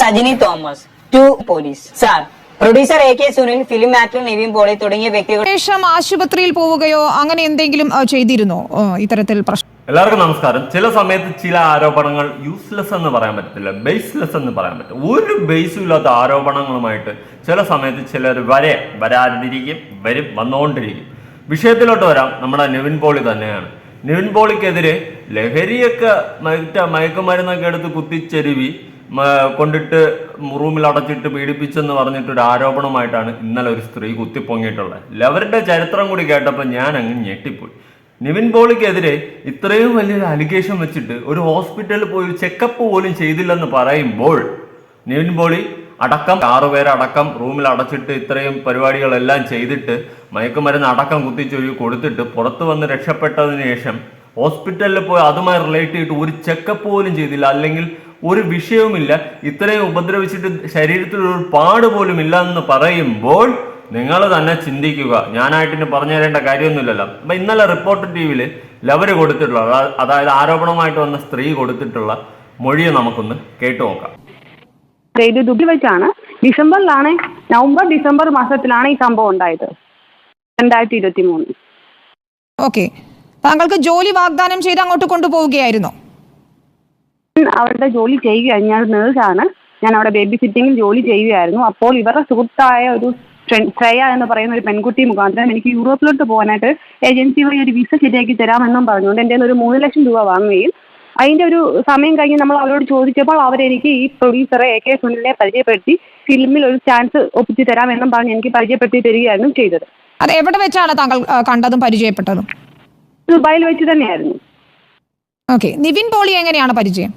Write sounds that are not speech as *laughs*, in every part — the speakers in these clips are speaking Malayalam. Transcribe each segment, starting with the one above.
Sajini Thomas to police. Sir producer A K Sunil film actor Nivin Pauly തുടങ്ങിയ വ്യക്തികൾ ശേഷം ആശുപത്രിയിൽ പോവുകയോ അങ്ങനെ എന്തെങ്കിലും ചെയ്തിരുന്നോ? ഇത്തരത്തിൽ പ്രശ്നം എല്ലാവർക്കും നമസ്കാരം. ചില സമയത്ത് ചില ആരോപണങ്ങൾ യൂസ്ലെസ് എന്ന് പറയാൻ പറ്റത്തില്ല ബേസ്ലെസ് എന്ന് പറയാൻ പറ്റും. ഒരു ബേസും ഇല്ലാത്ത ആരോപണങ്ങളുമായിട്ട് ചില സമയത്ത് ചിലർ വരെ വരാതിരിക്കും വരും വന്നുകൊണ്ടിരിക്കും വിഷയത്തിലോട്ട് വരാം. നമ്മുടെ നിവിൻ പോളി തന്നെയാണ്. നിവിൻ പോളിക്കെതിരെ ലഹരിയൊക്കെ മറ്റ മയക്കുമരുന്നൊക്കെ എടുത്ത് കുത്തിച്ചെരുവി കൊണ്ടിട്ട് റൂമിൽ അടച്ചിട്ട് പീഡിപ്പിച്ചെന്ന് പറഞ്ഞിട്ടൊരു ആരോപണമായിട്ടാണ് ഇന്നലെ ഒരു സ്ത്രീ കുത്തിപ്പൊങ്ങിയിട്ടുള്ളത്. അവരുടെ ചരിത്രം കൂടി കേട്ടപ്പോൾ ഞാൻ അങ്ങ് ഞെട്ടിപ്പോയി. നിവിൻ പോളിക്കെതിരെ ഇത്രയും വലിയൊരു അലിഗേഷൻ വെച്ചിട്ട് ഒരു ഹോസ്പിറ്റലിൽ പോയി ചെക്കപ്പ് പോലും ചെയ്തില്ലെന്ന് പറയുമ്പോൾ നിവിൻ പോളി അടക്കം ആറുപേരെ അടക്കം റൂമിൽ അടച്ചിട്ട് ഇത്രയും പരിപാടികളെല്ലാം ചെയ്തിട്ട് മയക്കുമരുന്ന് അടക്കം കുത്തിച്ചൊരു കൊടുത്തിട്ട് പുറത്തു വന്ന് രക്ഷപ്പെട്ടതിന് ശേഷം ഹോസ്പിറ്റലിൽ പോയി അതുമായി റിലേറ്റ് ചെയ്തിട്ട് ഒരു ചെക്കപ്പ് പോലും ചെയ്തില്ല. അല്ലെങ്കിൽ ഒരു വിഷയവുമില്ല. ഇത്രയും ഉപദ്രവിച്ചിട്ട് ശരീരത്തിൽ ഒരു പാട് പോലും ഇല്ല എന്ന് പറയുമ്പോൾ നിങ്ങൾ തന്നെ ചിന്തിക്കുക. ഞാനായിട്ട് ഇനി പറഞ്ഞു തരേണ്ട കാര്യമൊന്നുമില്ലല്ലോ. അപ്പൊ ഇന്നലെ റിപ്പോർട്ട് ടി വിയിൽ ലവര് കൊടുത്തിട്ടുള്ള അതായത് ആരോപണമായിട്ട് വന്ന സ്ത്രീ കൊടുത്തിട്ടുള്ള മൊഴിയെ നമുക്കൊന്ന് കേട്ടു നോക്കാം. ദുബി വെച്ചാണ്. ഡിസംബറിലാണ് നവംബർ ഡിസംബർ മാസത്തിലാണ് ഈ സംഭവം ഉണ്ടായത്. രണ്ടായിരത്തി ഇരുപത്തി മൂന്ന് ഓക്കെ. താങ്കൾക്ക് ജോലി വാഗ്ദാനം ചെയ്ത് അങ്ങോട്ട് കൊണ്ടുപോവുകയായിരുന്നോ. അവരുടെ ജോലി ചെയ്യുക ഞാൻ നേഴ്സാണ് ഞാൻ അവിടെ ബേബി സിറ്റിംഗിൽ ജോലി ചെയ്യുകയായിരുന്നു. അപ്പോൾ ഇവരുടെ സുഹൃത്തായ ഒരു ശ്രേയ എന്ന് പറയുന്ന ഒരു പെൺകുട്ടി മുഖാന്തരം എനിക്ക് യൂറോപ്പിലോട്ട് പോകാനായിട്ട് ഏജൻസി വഴി ഒരു വിസ ശരിയാക്കി തരാമെന്നും പറഞ്ഞുകൊണ്ട് എന്റെ ഒരു മൂന്ന് ലക്ഷം രൂപ വാങ്ങുകയും അതിന്റെ ഒരു സമയം കഴിഞ്ഞ് നമ്മൾ അവരോട് ചോദിച്ചപ്പോൾ അവരെനിക്ക് ഈ പ്രൊഡ്യൂസറെ എ കെ സുനിലിനെ പരിചയപ്പെടുത്തി ഫിലിമിൽ ഒരു ചാൻസ് ഒപ്പിച്ചു തരാമെന്നും പറഞ്ഞ് എനിക്ക് പരിചയപ്പെടുത്തി തരികയായിരുന്നു ചെയ്തത്. അത് എവിടെ വെച്ചാണ് താങ്കൾ കണ്ടതും പരിചയപ്പെട്ടതും? ദുബായിൽ വെച്ച് തന്നെയായിരുന്നു. ഓക്കെ. നിവിൻ പോളി എങ്ങനെയാണ് പരിചയം?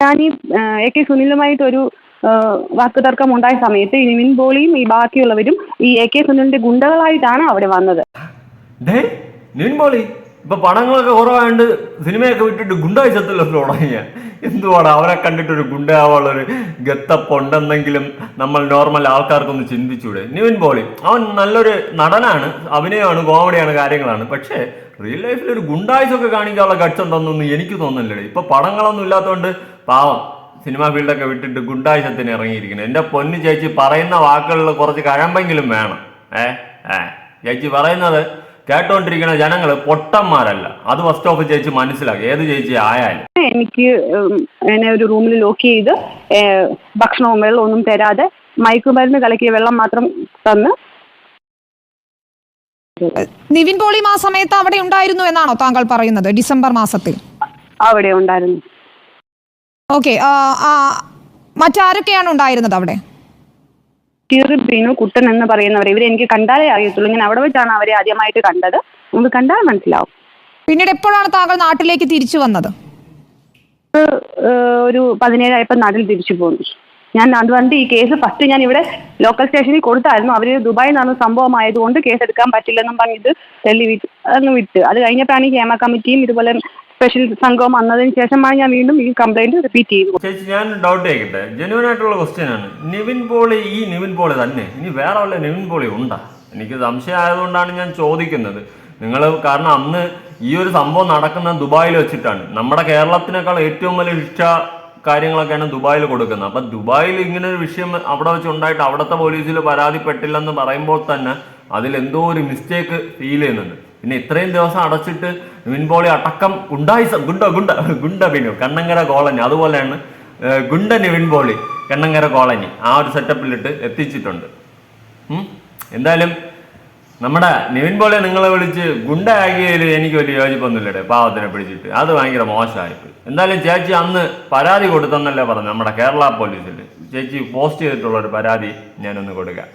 ഈ എ കെ സുനിലുമായിട്ട് ഒരു വാക്കുതർക്കം ഉണ്ടായ സമയത്ത് ഈ നിവിൻ ഈ ബാക്കിയുള്ളവരും ഈ എ കെ സുനിലിന്റെ ഗുണ്ടകളായിട്ടാണ് അവിടെ വന്നത്. ഇപ്പൊ പണങ്ങളൊക്കെ കുറവായോണ്ട് സിനിമയൊക്കെ വിട്ടിട്ട് ഗുണ്ടായി ചത്തല്ലോ തുടങ്ങിയ എന്തുവാണ് അവരെ കണ്ടിട്ട് ഒരു ഗുണ്ടാവാനുള്ളൊരു ഗത്തപ്പ് ഉണ്ടെന്നെങ്കിലും നമ്മൾ നോർമൽ ആൾക്കാർക്കൊന്ന് ചിന്തിച്ചൂടെ. നിവിൻ പോളി അവൻ നല്ലൊരു നടനാണ് അഭിനയമാണ് കോമഡിയാണ് കാര്യങ്ങളാണ്. പക്ഷേ റിയൽ ലൈഫിൽ ഒരു ഗുണ്ടായിസൊക്കെ കാണിക്കാനുള്ള ഗട്സ് ഉണ്ടെന്നൊന്നും എനിക്ക് തോന്നുന്നില്ലേ ഇപ്പൊ പടങ്ങളൊന്നും ഇല്ലാത്തതുകൊണ്ട് പാവം. സിനിമാ ഫീൽഡൊക്കെ വിട്ടിട്ട് ഗുണ്ടായുസത്തിന് ഇറങ്ങിയിരിക്കുന്നത് എന്റെ പൊന്നു ചേച്ചി പറയുന്ന വാക്കുകളിൽ കുറച്ച് കഴമ്പെങ്കിലും വേണം. ഏ ഏ. ചേച്ചി പറയുന്നത് കേട്ടോണ്ടിരിക്കുന്ന ജനങ്ങൾ പൊട്ടന്മാരല്ല. അത് ഫസ്റ്റ് ഓഫ് ചേച്ചി മനസ്സിലാക്കി. ഏത് ചേച്ചി ആയാലും. എനിക്ക് എന്നെ ഒരു റൂമിൽ ലോക്ക് ചെയ്ത് ഭക്ഷണവും വെള്ളവും ഒന്നും തരാതെ മയക്കുമരുന്ന് കലക്കിയ വെള്ളം മാത്രം തന്ന്. നിവിൻ പോളി ആ സമയത്ത് അവിടെ ഉണ്ടായിരുന്നു എന്നാണോ താങ്കൾ പറയുന്നത്? ഡിസംബർ മാസത്തിൽ. അവിടെ ഉണ്ടായിരുന്നു. ഓക്കെ മറ്റാരൊക്കെയാണ് ഉണ്ടായിരുന്നത് അവിടെ? കുട്ടൻ എന്ന് പറയുന്നവർ ഇവരെ എനിക്ക് കണ്ടാലേ അറിയത്തുള്ളൂ. ഞാൻ അവിടെ വെച്ചാണ് അവരെ ആദ്യമായിട്ട് കണ്ടത്. നമുക്ക് കണ്ടാൽ മനസ്സിലാവും. പിന്നീട് എപ്പോഴാണ് താങ്കൾ നാട്ടിലേക്ക് തിരിച്ചു വന്നത്? ഒരു പതിനേഴായപ്പോൾ നാട്ടിൽ തിരിച്ചു പോന്നു. ഞാൻ അതുകൊണ്ട് ഈ കേസ് ഫസ്റ്റ് ഞാൻ ഇവിടെ ലോക്കൽ സ്റ്റേഷനിൽ കൊടുത്തായിരുന്നു. അവർ ദുബായിൽ നടന്ന സംഭവമായതുകൊണ്ട് കേസ് എടുക്കാൻ പറ്റില്ലെന്നും പറഞ്ഞിട്ട് തള്ളി വിട്ട് അങ്ങ് വിട്ട്. അത് കഴിഞ്ഞപ്പോഴാണ് ഈ ഹേമ കമ്മിറ്റിയും ഇതുപോലെ സ്പെഷ്യൽ സംഘം വന്നതിന് ശേഷമാണ് ഞാൻ വീണ്ടും ഈ കംപ്ലൈന്റ് റിപ്പീറ്റ് ചെയ്തു ചേച്ചി ഞാൻ ഡൗട്ട് ചെയ്യട്ടെ ജെന്യൂൻ ആയിട്ടുള്ള ക്വസ്റ്റ്യൻ ആണ്. നിവിൻ പോളി ഈ നിവിൻ പോളി തന്നെ. ഇനി വേറെ വല്ല നിവിൻ പോളി ഉണ്ടാ? എനിക്ക് സംശയമായതുകൊണ്ടാണ് ഞാൻ ചോദിക്കുന്നത്. നിങ്ങൾ കാരണം അന്ന് ഈ ഒരു സംഭവം നടക്കുന്ന ദുബായിൽ വെച്ചിട്ടാണ്. നമ്മുടെ കേരളത്തിനേക്കാൾ ഏറ്റവും വലിയ ശിക്ഷ കാര്യങ്ങളൊക്കെയാണ് ദുബായിൽ കൊടുക്കുന്നത്. അപ്പൊ ദുബായിൽ ഇങ്ങനെ ഒരു വിഷയം അവിടെ വെച്ച് ഉണ്ടായിട്ട് അവിടുത്തെ പോലീസിൽ പരാതിപ്പെട്ടില്ലെന്ന് പറയുമ്പോൾ തന്നെ അതിൽ എന്തോ ഒരു മിസ്റ്റേക്ക് ഫീൽ ചെയ്യുന്നുണ്ട്. പിന്നെ ഇത്രയും ദിവസം അടച്ചിട്ട് മിൻബോളി അടക്കം ഗുണ്ടായി ഗുണ്ട ഗുണ്ട ഗുണ്ട ബിനു കണ്ണങ്കര കോളനി. അതുപോലെയാണ് ഗുണ്ട നിവിൻ പോളി കണ്ണങ്കര കോളനി. ആ ഒരു സെറ്റപ്പിലിട്ട് എത്തിച്ചിട്ടുണ്ട്. എന്തായാലും നമ്മുടെ നിവിൻ പോളെ നിങ്ങളെ വിളിച്ച് ഗുണ്ട ആകിയതിൽ എനിക്ക് വലിയ യോജിപ്പൊന്നുമില്ലേ പാവത്തിനെ പിടിച്ചിട്ട്. അത് ഭയങ്കര മോശമായിപ്പോയി. എന്തായാലും ചേച്ചി അന്ന് പരാതി കൊടുത്തെന്നല്ലേ പറഞ്ഞു നമ്മുടെ കേരള പോലീസിൽ ചേച്ചി പോസ്റ്റ് ചെയ്തിട്ടുള്ള ഒരു പരാതി ഞാനൊന്ന് കൊടുക്കാം.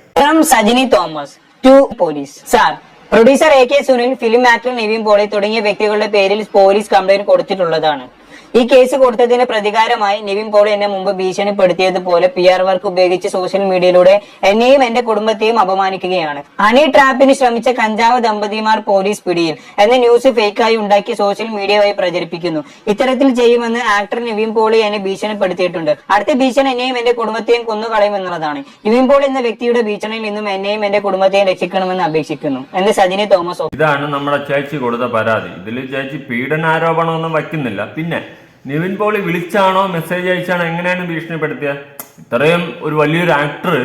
Sajini Thomas to police. Sir producer A K Sunil film actor Nivin Pauly തുടങ്ങിയ വ്യക്തികളുടെ പേരിൽ പോലീസ് കംപ്ലൈന്റ് കൊടുത്തിട്ടുള്ളതാണ്. ഈ കേസ് കൊടുത്തതിന് പ്രതികാരമായി നിവിൻ പോളി എന്നെ മുമ്പ് ഭീഷണിപ്പെടുത്തിയതുപോലെ പി ആർ വർക്ക് ഉപയോഗിച്ച് സോഷ്യൽ മീഡിയയിലൂടെ എന്നെയും എന്റെ കുടുംബത്തെയും അപമാനിക്കുകയാണ്. ഹണി ട്രാപ്പിന് ശ്രമിച്ച കഞ്ചാവ് ദമ്പതിമാർ പോലീസ് പിടിയിൽ എന്ന ന്യൂസ് ഫേക്കായി ഉണ്ടാക്കി സോഷ്യൽ മീഡിയ വഴി പ്രചരിപ്പിക്കുന്നു. ഇത്തരത്തിൽ ചെയ്യുമെന്ന് ആക്ടർ നിവിൻ പോളി എന്നെ ഭീഷണിപ്പെടുത്തിയിട്ടുണ്ട്. അടുത്ത ഭീഷണി എന്നെയും എന്റെ കുടുംബത്തെയും കൊന്നുകളയുമെന്നുള്ളതാണ് നിവിൻ പോളി എന്ന വ്യക്തിയുടെ ഭീഷണിയിൽ നിന്നും എന്നെയും എന്റെ കുടുംബത്തെയും രക്ഷിക്കണമെന്ന് അപേക്ഷിക്കുന്നു എന്ന് സജിനി തോമസ് ഇതാണ് നമ്മുടെ ചേച്ചി കൊടുത്ത പരാതി. ഇതിൽ ചേച്ചി പീഡനാരോപണമൊന്നും വയ്ക്കുന്നില്ല. പിന്നെ നിവിൻ പോളി വിളിച്ചാണോ മെസ്സേജ് അയച്ചാണോ എങ്ങനെയാണ് ഭീഷണിപ്പെടുത്തിയ? ഇത്രയും ഒരു വലിയൊരു ആക്ടർ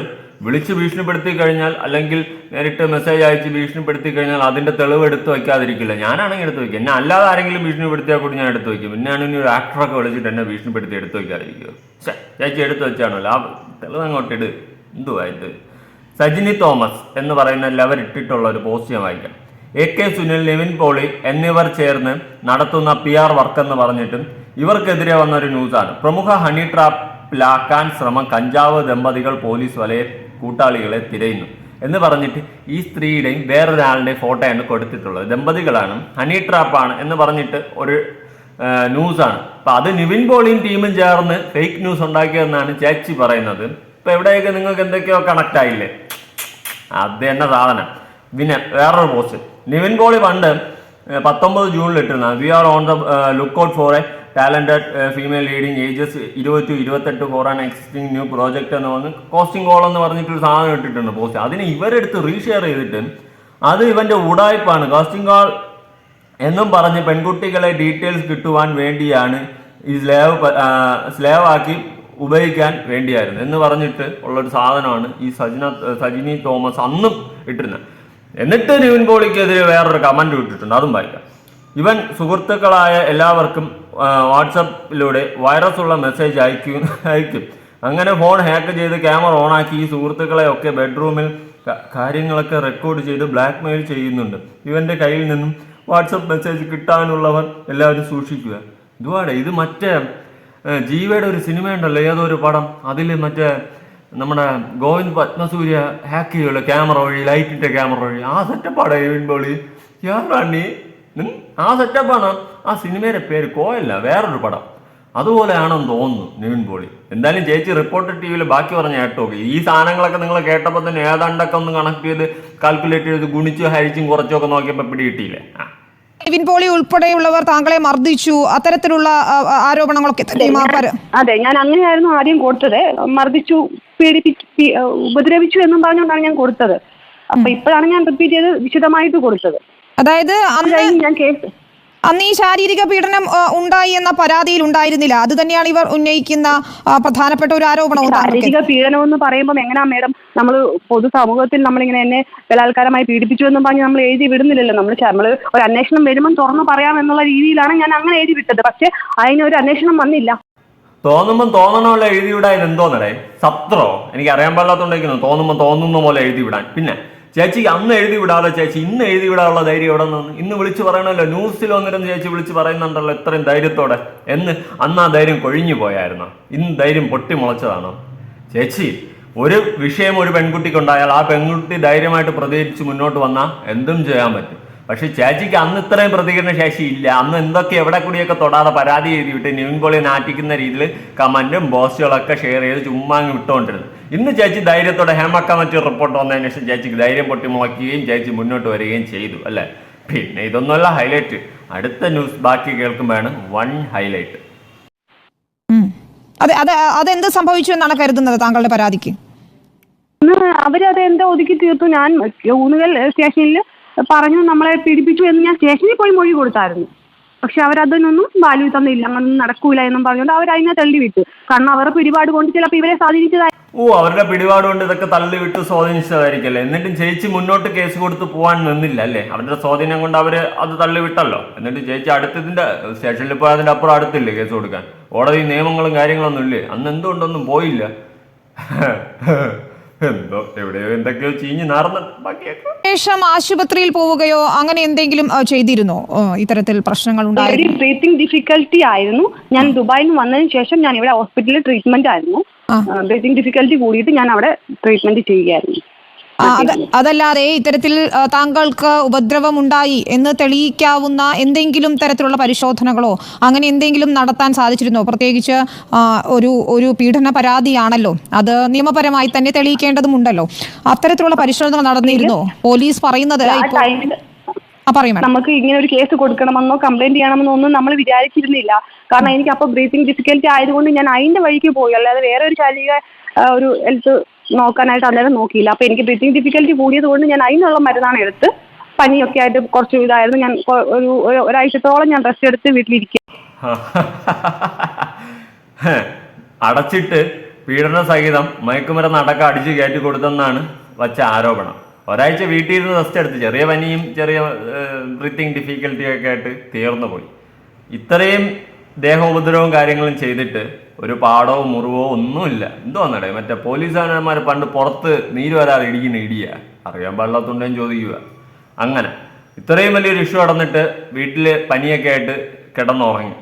വിളിച്ച് ഭീഷണിപ്പെടുത്തി കഴിഞ്ഞാൽ അല്ലെങ്കിൽ നേരിട്ട് മെസ്സേജ് അയച്ച് ഭീഷണിപ്പെടുത്തി കഴിഞ്ഞാൽ അതിന്റെ തെളിവ് എടുത്ത് വയ്ക്കാതിരിക്കില്ല. ഞാനാണെങ്കിൽ എടുത്ത് വയ്ക്കുക എന്നെ അല്ലാതെ ആരെങ്കിലും ഭീഷണിപ്പെടുത്തിയാൽ കൂടി ഞാൻ എടുത്ത് വയ്ക്കും. പിന്നെയാണ് ഇനി ഒരു ആക്ടറൊക്കെ വിളിച്ചിട്ട് എന്നെ ഭീഷണിപ്പെടുത്തി എടുത്ത് വയ്ക്കാതിരിക്കുമോ ഛെ, ചേച്ചി എടുത്ത് വെച്ചാണല്ലോ ആ തെളിവ് അങ്ങോട്ട് ഇട്. എന്തുവായിട്ട് സജിനി തോമസ് എന്ന് പറയുന്ന ലെവർ ഇട്ടിട്ടുള്ള ഒരു പോസ്റ്റ് ഞാൻ വായിക്കാം. എ കെ സുനിൽ നിവിൻ പോളി എന്നിവർ ചേർന്ന് നടത്തുന്ന പി ആർ വർക്ക് എന്ന് പറഞ്ഞിട്ടും ഇവർക്കെതിരെ വന്ന ഒരു ന്യൂസാണ്. പ്രമുഖ ഹണി ട്രാപ്പിലാക്കാൻ ശ്രമം കഞ്ചാവ് ദമ്പതികൾ പോലീസ് വലയെ കൂട്ടാളികളെ തിരയുന്നു. എന്ന് പറഞ്ഞിട്ട് ഈ സ്ത്രീയുടെയും വേറൊരാളുടെയും ഫോട്ടോയാണ് കൊടുത്തിട്ടുള്ളത്. ദമ്പതികളാണ്. ഹണി ട്രാപ്പാണ് എന്ന് പറഞ്ഞിട്ട് ഒരു ന്യൂസാണ്. അപ്പൊ അത് നിവിൻ പോളിയും ടീമും ചേർന്ന് ഫേക്ക് ന്യൂസ് ഉണ്ടാക്കിയതെന്നാണ് ചേച്ചി പറയുന്നത്. ഇപ്പൊ എവിടെയൊക്കെ നിങ്ങൾക്ക് എന്തൊക്കെയോ കണക്ട് ആയില്ലേ? അത് തന്നെ സാധനം. പിന്നെ വേറൊരു പോസ്റ്റ്. നിവിൻ പോളി പണ്ട് പത്തൊമ്പത് ജൂണിൽ ഇട്ടിരുന്ന we are on the lookout for a talented female leading ages ഇരുപത് ടു ഇരുപത്തെട്ട് for and existing new project എന്ന് പറഞ്ഞ് കോസ്റ്റിംഗ് കോൾ എന്ന് പറഞ്ഞിട്ടൊരു സാധനം ഇട്ടിട്ടുണ്ട് പോസ്റ്റ്. അതിന് ഇവരെടുത്ത് റീഷെയർ ചെയ്തിട്ട് അത് ഇവന്റെ ഉടായ്പാണ്. കോസ്റ്റിംഗ് കോൾ എന്നും പറഞ്ഞ് പെൺകുട്ടികളെ ഡീറ്റെയിൽസ് കിട്ടുവാൻ വേണ്ടിയാണ് ഈ സ്ലേവ് സ്ലേവ് ആക്കി ഉപയോഗിക്കാൻ വേണ്ടിയായിരുന്നു എന്ന് പറഞ്ഞിട്ട് ഉള്ളൊരു സാധനമാണ് ഈ സജിന സജിനി തോമസ് അന്നും ഇട്ടിരുന്നത്. എന്നിട്ട് നിവിൻ പോളിക്കെതിരെ വേറൊരു കമന്റ് ഇട്ടിട്ടുണ്ട്. അതും വായിക്കാം. ഇവൻ സുഹൃത്തുക്കളായ എല്ലാവർക്കും വാട്സപ്പിലൂടെ വൈറസ് ഉള്ള മെസ്സേജ് അയക്കും അയക്കും. അങ്ങനെ ഫോൺ ഹാക്ക് ചെയ്ത് ക്യാമറ ഓണാക്കി ഈ സുഹൃത്തുക്കളെ ഒക്കെ ബെഡ്റൂമിൽ കാര്യങ്ങളൊക്കെ റെക്കോർഡ് ചെയ്ത് ബ്ലാക്ക് മെയിൽ ചെയ്യുന്നുണ്ട്. ഇവന്റെ കയ്യിൽ നിന്നും വാട്സപ്പ് മെസ്സേജ് കിട്ടാനുള്ളവർ എല്ലാവരും സൂക്ഷിക്കുക. ഇതുവാടെ ഇത് മറ്റേ ജീവയുടെ ഒരു സിനിമ ഉണ്ടല്ലോ ഏതോ ഒരു പടം. അതിൽ മറ്റേ നമ്മുടെ ഗോവിന്ദ് പത്മസൂര്യ ഹാക്ക് ചെയ്യുമല്ലോ ക്യാമറ വഴി ലൈറ്റിന്റെ ക്യാമറ വഴി. ആ സെറ്റപ്പാടാ എവിൻ ഞാൻ യാറാണി ആ സെറ്റപ്പാണ് ആ സിനിമയുടെ പേര് കോയല്ല വേറൊരു പടം. അതുപോലെയാണെന്ന് തോന്നുന്നു നിവിൻ പോളി. എന്തായാലും ചേച്ചി റിപ്പോർട്ടർ ടി വിയിൽ ബാക്കി പറഞ്ഞ കേട്ടോ. ഈ സാധനങ്ങളൊക്കെ നിങ്ങൾ കേട്ടപ്പോൾ തന്നെ ഏതാണ്ടൊക്കെ ഒന്ന് കണക്ട് ചെയ്ത് കാൽക്കുലേറ്റ് ചെയ്ത് ഗുണിച്ചും ഹരിച്ചും കുറച്ചും ഒക്കെ നോക്കിയപ്പോൾ പിടി കിട്ടിയില്ലേ നിവിൻ പോളി ഉൾപ്പെടെയുള്ളവർ താങ്കളെ മർദ്ദിച്ചു. അത്തരത്തിലുള്ള ആരോപണങ്ങളൊക്കെ അതെ ഞാൻ അങ്ങനെയായിരുന്നു ആദ്യം കൊടുത്തത്. മർദ്ദിച്ചു പീഡിപ്പിച്ചു ഉപദ്രവിച്ചു എന്നും പറഞ്ഞുകൊണ്ടാണ് ഞാൻ കൊടുത്തത്. അപ്പൊ ഇപ്പോഴാണ് ഞാൻ റിപ്പീറ്റ് ചെയ്ത് വിശദമായിട്ട് കൊടുത്തത്. അതായത് അത് അന്ന് ഈ ശാരീരിക പീഡനം ഉണ്ടായി എന്ന പരാതിയിൽ ഉണ്ടായിരുന്നില്ല. അത് തന്നെയാണ് ഇവർ ഉന്നയിക്കുന്ന പ്രധാനപ്പെട്ട ഒരു ആരോപണവും ശാരീരിക പീഡനം എന്ന് പറയുമ്പോൾ എങ്ങനെയാ മേഡം? നമ്മൾ പൊതുസമൂഹത്തിൽ നമ്മളിങ്ങനെ എന്നെ ബലാത്കാരമായി പീഡിപ്പിച്ചു എന്നും പറഞ്ഞ് നമ്മൾ എഴുതി വിടുന്നില്ലല്ലോ. നമ്മൾ നമ്മൾ ഒരു അന്വേഷണം വരുമ്പോൾ തുറന്നു പറയാം എന്നുള്ള രീതിയിലാണ് ഞാൻ അങ്ങനെ എഴുതി വിട്ടത്. പക്ഷെ അതിന് ഒരു അന്വേഷണം വന്നില്ല. തോന്നുമ്പോൾ തോന്നണമല്ലോ എഴുതി വിടാൻ എന്തോന്നടേ? സത്രോ? എനിക്ക് അറിയാൻ പാടില്ലാത്തോണ്ടിരിക്കുന്നു തോന്നുമ്പോൾ തോന്നുന്ന പോലെ എഴുതി വിടാൻ. പിന്നെ ചേച്ചി അന്ന് എഴുതി വിടാതെ ചേച്ചി ഇന്ന് എഴുതി വിടാനുള്ള ധൈര്യം എവിടെ നിന്ന് ഇന്ന് വിളിച്ചു പറയണമല്ലോ. ന്യൂസിൽ വന്നിരുന്ന ചേച്ചി വിളിച്ച് പറയുന്നുണ്ടല്ലോ ഇത്രയും ധൈര്യത്തോടെ. എന്ന് അന്ന് ആ ധൈര്യം കൊഴിഞ്ഞു പോയായിരുന്നു? ഇന്ന് ധൈര്യം പൊട്ടിമുളച്ചതാണോ? ചേച്ചി ഒരു വിഷയം ഒരു പെൺകുട്ടിക്കുണ്ടായാൽ ആ പെൺകുട്ടി ധൈര്യമായിട്ട് പ്രതികരിച്ച് മുന്നോട്ട് വന്നാൽ എന്തും ചെയ്യാൻ പറ്റും. പക്ഷെ ചേച്ചിക്ക് അന്ന് ഇത്രയും പ്രതികരണ ശേഷി ഇല്ല. അന്ന് എന്തൊക്കെ എവിടെ കൂടിയൊക്കെ തൊടാതെ പരാതി എഴുതിയിട്ട് നിവിൻ പോളിയെ നാറ്റിക്കുന്ന രീതിയിൽ കമന്റും പോസ്റ്റുകളൊക്കെ ഷെയർ ചെയ്ത് ചുമ്മാങ്ങി വിട്ടുകൊണ്ടിരുന്നു. ഇന്ന് ചേച്ചി ധൈര്യത്തോടെ ഹേമ കമ്മിറ്റി റിപ്പോർട്ട് വന്നതിന് ശേഷം ചേച്ചിക്ക് ധൈര്യം പൊട്ടി മുളയ്ക്കുകയും ചേച്ചി മുന്നോട്ട് വരികയും ചെയ്തു അല്ലേ? പിന്നെ ഇതൊന്നുമല്ല ഹൈലൈറ്റ് അടുത്ത ന്യൂസ് ബാക്കി കേൾക്കുമ്പോഴാണ് വൺ ഹൈലൈറ്റ് അതെ അതെ അത് അതെന്ത് സംഭവിച്ചു എന്നാണ് കരുതുന്നത് താങ്കളുടെ പരാതിക്ക്? അവരത് എന്താ ഒതുക്കി തീർത്തു. ഞാൻ ഊന്നുകൽ സ്റ്റേഷനിൽ പറഞ്ഞു നമ്മളെ പീഡിപ്പിച്ചു എന്ന് ഞാൻ സ്റ്റേഷനിൽ പോയി മൊഴി കൊടുത്തായിരുന്നു. പക്ഷെ അവരതിനൊന്നും വാല്യൂ തന്നില്ല അങ്ങനൊന്നും നടക്കൂല എന്നും പറഞ്ഞുകൊണ്ട് അവർ അതിനെ തള്ളി വിട്ടു കാരണം അവരുടെ പിടിപാട് കൊണ്ട് ചിലപ്പോൾ ഇവരെ സ്വാധീനിച്ചതായി ഓ അവരുടെ പിടിപാട് കൊണ്ട് ഇതൊക്കെ തള്ളിവിട്ട് സ്വാധീനിച്ചതായിരിക്കല്ലേ? എന്നിട്ടും ചേച്ചി മുന്നോട്ട് കേസ് കൊടുത്ത് പോകാൻ നിന്നില്ല അല്ലേ? അവരുടെ സ്വാധീനം കൊണ്ട് അവർ അത് തള്ളി വിട്ടല്ലോ എന്നിട്ട് ചേച്ചി അടുത്തതിന്റെ സ്റ്റേഷനിൽ പോയി അതിന്റെ അപ്പുറം അടുത്തില്ലേ കേസ് കൊടുക്കാൻ? കോടതി നിയമങ്ങളും കാര്യങ്ങളൊന്നും ഇല്ലേ? അന്ന് എന്തുകൊണ്ടൊന്നും പോയില്ല? *laughs* എന്തോ എവിടെയോ എന്തൊക്കെയോ ചീഞ്ഞ് നാർന്ന് ബാക്കിയൊക്കെ. ശേഷം ആശുപത്രിയിൽ പോവുകയോ അങ്ങനെ എന്തെങ്കിലും ചെയ്തിരുന്നോ? ഇത്തരത്തിൽ പ്രശ്നങ്ങൾ ഉണ്ടായിരുന്നു. ബ്രീത്തിങ് ഡിഫിക്കൽറ്റി ആയിരുന്നു. ഞാൻ ദുബായിൽ നിന്ന് വന്നതിന് ശേഷം ഞാൻ ഇവിടെ ഹോസ്പിറ്റലിൽ ട്രീറ്റ്മെന്റ് ആയിരുന്നു. ബ്രീത്തിങ് ഡിഫിക്കൽറ്റി കൂടിയിട്ട് ഞാൻ അവിടെ ട്രീറ്റ്മെന്റ് ചെയ്യുകയായിരുന്നു. അതല്ലാതെ ഇത്തരത്തിൽ താങ്കൾക്ക് ഉപദ്രവം ഉണ്ടായി എന്ന് തെളിയിക്കാവുന്ന എന്തെങ്കിലും തരത്തിലുള്ള പരിശോധനകളോ അങ്ങനെ എന്തെങ്കിലും നടത്താൻ സാധിച്ചിരുന്നോ? പ്രത്യേകിച്ച് ഒരു ഒരു പീഡന പരാതിയാണല്ലോ. അത് നിയമപരമായി തന്നെ തെളിയിക്കേണ്ടതുമുണ്ടല്ലോ. അത്തരത്തിലുള്ള പരിശോധന നടന്നിരുന്നോ? പോലീസ് പറയുന്നത് ഇപ്പോൾ നമുക്ക് ഇങ്ങനെ ഒരു കേസ് കൊടുക്കണമെന്നോ കംപ്ലൈന്റ് ചെയ്യണമെന്നോ ഒന്നും നമ്മൾ വിചാരിച്ചിരുന്നില്ല. കാരണം എനിക്ക് അപ്പോൾ ബ്രീത്തിങ് ഡിഫിക്കൽറ്റി ആയതുകൊണ്ട് ഞാൻ അതിന്റെ വഴിക്ക് പോയി. അല്ലാതെ വേറെ ഒരു ശാരീരിക ഒരു ഹെൽത്ത് നോക്കാനായിട്ട് അന്നേരം നോക്കിയില്ല. അപ്പൊ എനിക്ക് ബ്രീത്തിങ് ഡിഫിക്കൽറ്റി കൂടിയത് കൊണ്ട് ഞാൻ അതിനുള്ള മരുന്നാണ് എടുത്ത് പനിയൊക്കെ ആയിട്ട് കുറച്ച് ഇതായിരുന്നു. ഞാൻ ഒരു- ഒരാഴ്ചത്തോളം ഞാൻ റെസ്റ്റ് എടുത്ത് വീട്ടിലിരിക്കും അടച്ചിട്ട് പീഡന സഹിതം മയക്കുമരുന്ന് അടക്കം അടിച്ച് കയറ്റി കൊടുത്തെന്നാണ് വച്ച ആരോപണം. ഒരാഴ്ച വീട്ടിൽ ഇരുന്ന് റെസ്റ്റ് എടുത്ത് ചെറിയ പനിയും ചെറിയ ബ്രീത്തിങ് ഡിഫിക്കൽറ്റിയൊക്കെ ആയിട്ട് തീർന്നു പോയി ഇത്രയും ദേഹോപദ്രവവും കാര്യങ്ങളും ചെയ്തിട്ട് ഒരു പാടോ മുറിവോ ഒന്നുമില്ല. എന്തോ എന്തോന്നടേ മറ്റേ പോലീസുകാരന്മാർ പണ്ട് പുറത്ത് നീര് വരാതെ ഇടിക്കുന്ന ഇടിയ. അറിയാൻ പാടില്ലാത്തതുകൊണ്ടേയും ചോദിക്കുക. അങ്ങനെ. ഇത്രയും വലിയൊരു ഇഷ്യൂ നടന്നിട്ട് വീട്ടിൽ പനിയൊക്കെ ആയിട്ട് കിടന്നുറങ്ങി.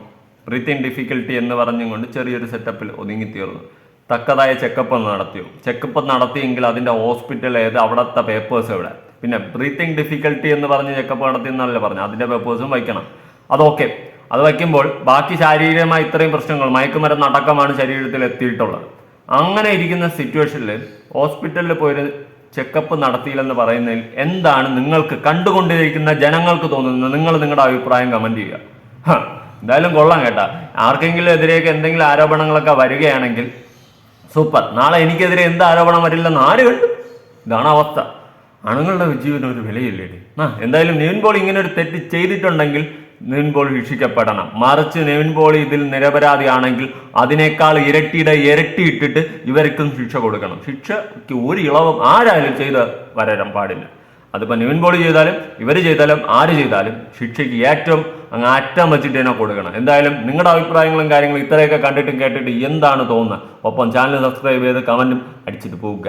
ബ്രീത്തിങ് ഡിഫിക്കൽട്ടി എന്ന് പറഞ്ഞുകൊണ്ട് ചെറിയൊരു സെറ്റപ്പിൽ ഒതുങ്ങിത്തീർന്നു തക്കതായ ചെക്കപ്പ് നടത്തിയോ? ചെക്കപ്പ് നടത്തിയെങ്കിൽ അതിന്റെ ഹോസ്പിറ്റൽ ഏത് അവിടുത്തെ പേപ്പേഴ്സ് എവിടെ? പിന്നെ ബ്രീത്തിങ് ഡിഫിക്കൽട്ടി എന്ന് പറഞ്ഞ് ചെക്കപ്പ് നടത്തി എന്നല്ലേ പറഞ്ഞു അതിന്റെ പേപ്പേഴ്സും വയ്ക്കണം. അതൊക്കെ. അത് വയ്ക്കുമ്പോൾ ബാക്കി ശാരീരികമായ ഇത്രയും പ്രശ്നങ്ങൾ മയക്കുമരുന്ന് അടക്കമാണ് ശരീരത്തിൽ എത്തിയിട്ടുള്ളത്. അങ്ങനെ ഇരിക്കുന്ന സിറ്റുവേഷനിൽ ഹോസ്പിറ്റലിൽ പോയൊരു ചെക്കപ്പ് നടത്തിയില്ലെന്ന് പറയുന്നതിൽ എന്താണ് നിങ്ങൾക്ക് കണ്ടുകൊണ്ടിരിക്കുന്ന ജനങ്ങൾക്ക് തോന്നുന്നത്? നിങ്ങൾ നിങ്ങളുടെ അഭിപ്രായം കമന്റ് ചെയ്യുക. എന്തായാലും കൊള്ളാം കേട്ടാ. ആർക്കെങ്കിലും എതിരെയൊക്കെ എന്തെങ്കിലും ആരോപണങ്ങളൊക്കെ വരികയാണെങ്കിൽ സൂപ്പർ നാളെ എനിക്കെതിരെ എന്ത് ആരോപണം വരില്ലെന്ന് ആര് കണ്ടു? ഇതാണ് അവസ്ഥ. ആണുങ്ങളുടെ ജീവന് ഒരു വിലയില്ലേ ആ എന്തായാലും നീൻ പോൾ ഇങ്ങനെ ഒരു തെറ്റ് ചെയ്തിട്ടുണ്ടെങ്കിൽ നിവിൻ പോൾ ശിക്ഷിക്കപ്പെടണം മറിച്ച് നിവിൻ ഇതിൽ നിരപരാധിയാണെങ്കിൽ അതിനേക്കാൾ ഇരട്ടിയുടെ ഇരട്ടി ഇട്ടിട്ട് ഇവർക്കും ശിക്ഷ കൊടുക്കണം. ശിക്ഷയ്ക്ക് ഒരു ഇളവും ആരായാലും ചെയ്ത് വരാൻ പാടില്ല. അതിപ്പോൾ നിവിൻ ചെയ്താലും ഇവർ ചെയ്താലും ആര് ചെയ്താലും ശിക്ഷയ്ക്ക് ഏറ്റവും അങ്ങ് അറ്റം വെച്ചിട്ട് തന്നെ കൊടുക്കണം. എന്തായാലും നിങ്ങളുടെ അഭിപ്രായങ്ങളും കാര്യങ്ങളും ഇത്രയൊക്കെ കണ്ടിട്ടും കേട്ടിട്ട് എന്താണ് തോന്നുന്നത്? ഒപ്പം ചാനൽ സബ്സ്ക്രൈബ് ചെയ്ത് കമന്റും അടിച്ചിട്ട് പോകുക